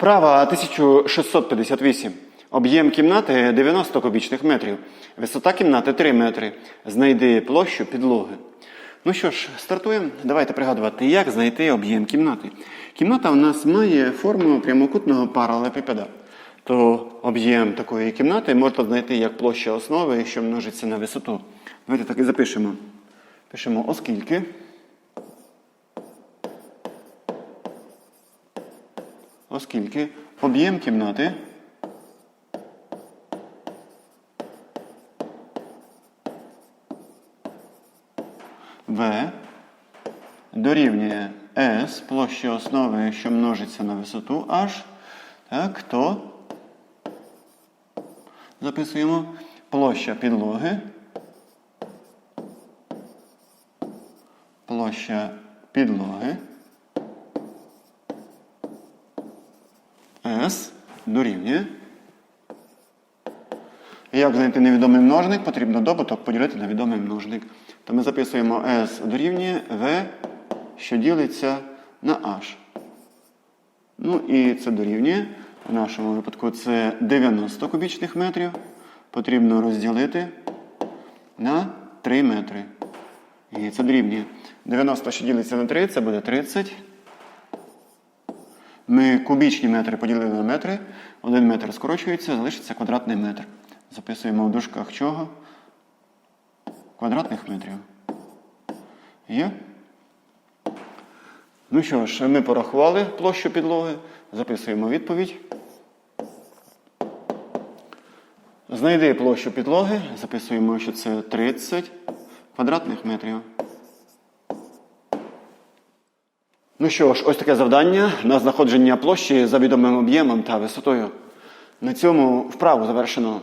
Вправа 1658. Об'єм кімнати 90 кубічних метрів. Висота кімнати 3 метри. Знайди площу підлоги. Ну що ж, стартуємо. Давайте пригадувати, як знайти об'єм кімнати. Кімната у нас має форму прямокутного паралелепіпеда. То об'єм такої кімнати можна знайти як площа основи, що множиться на висоту. Давайте так і запишемо. Пишемо оскільки. Оскільки об'єм кімнати В дорівнює S площі основи, що множиться на висоту H, так, то записуємо площа підлоги. Площа підлоги. S дорівнює. Як знайти невідомий множник, потрібно добуток поділити на відомий множник. То ми записуємо S дорівнює V, що ділиться на H. Ну і це дорівнює. В нашому випадку це 90 кубічних метрів. Потрібно розділити на 3 метри. І це дорівнює. 90, що ділиться на 3, це буде 30. Ми кубічні метри поділили на метри. Один метр скорочується, залишиться квадратний метр. Записуємо в дужках чого? Квадратних метрів. Є? Ну що ж, ми порахували площу підлоги. Записуємо відповідь. Знайди площу підлоги. Записуємо, що це 30 квадратних метрів. Ну що ж, ось таке завдання на знаходження площі за відомим об'ємом та висотою. На цьому вправу завершено.